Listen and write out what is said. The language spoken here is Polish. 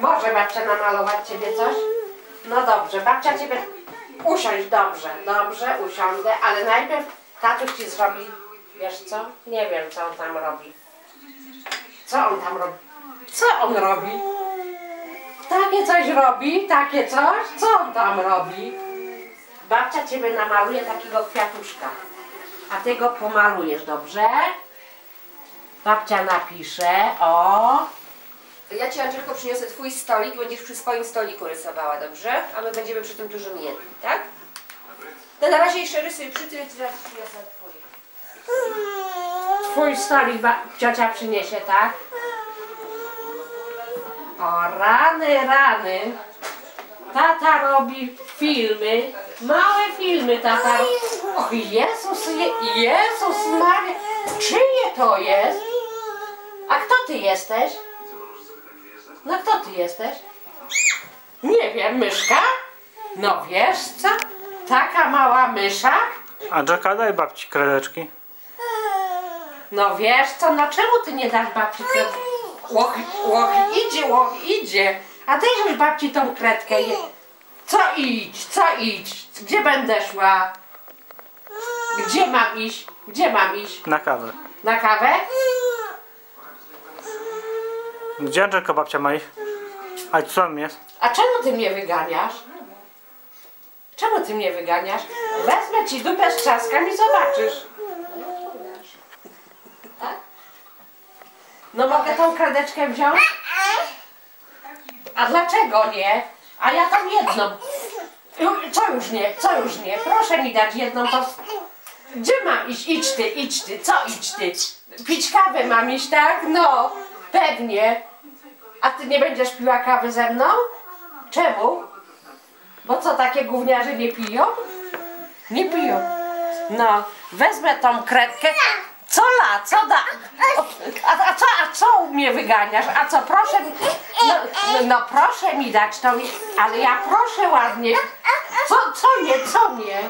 Może babcia namalować ciebie coś? No dobrze, babcia ciebie... Usiądź, dobrze, dobrze, usiądę, ale najpierw tatuś ci zrobi... Wiesz co? Nie wiem, co on tam robi. Co on tam robi? Co on robi? Takie coś robi, takie coś? Co on tam robi? Babcia ciebie namaluje takiego kwiatuszka. A ty go pomalujesz, dobrze? Babcia napisze, o... Ja ci Angelko przyniosę twój stolik, będziesz przy swoim stoliku rysowała, dobrze? A my będziemy przy tym dużym jedli, tak? No na razie jeszcze rysuj przy tym, zaraz przyniosę twój. Twój stolik ciocia przyniesie, tak? O, rany, rany. Tata robi filmy, małe filmy tata robi. Och, Jezus, Je- Jezus Maria, czyje to jest? A kto ty jesteś? No kto ty jesteś? Nie wiem, myszka? No wiesz co? Taka mała mysza? Angelka, daj babci kredeczki. No wiesz co, no czemu ty nie dasz babci kredkę? Łoch, łoch idzie, łoch idzie. A daj już babci tą kredkę. Co idź, co idź? Gdzie będę szła? Gdzie mam iść? Gdzie mam iść? Na kawę. Na kawę? Gdzie Angelka babcia ma iść? A co tam jest? A czemu ty mnie wyganiasz? Czemu ty mnie wyganiasz? Wezmę ci dupę z trzaskam i zobaczysz. No mogę tą kredeczkę wziąć? A dlaczego nie? A ja tam jedną. Co już nie? Co już nie? Proszę mi dać jedną to... Gdzie mam iść? Idź ty, idź ty. Co idź ty? Pić kawę mam iść, tak? No, pewnie. A ty nie będziesz piła kawy ze mną? Czemu? Bo co, takie gówniarze nie piją? Nie piją. No, wezmę tą kredkę. Co la, co da? A, a, co, a co mnie wyganiasz? A co, proszę mi... No, no, no proszę mi dać to, ale ja proszę ładnie. Co, co nie, co nie?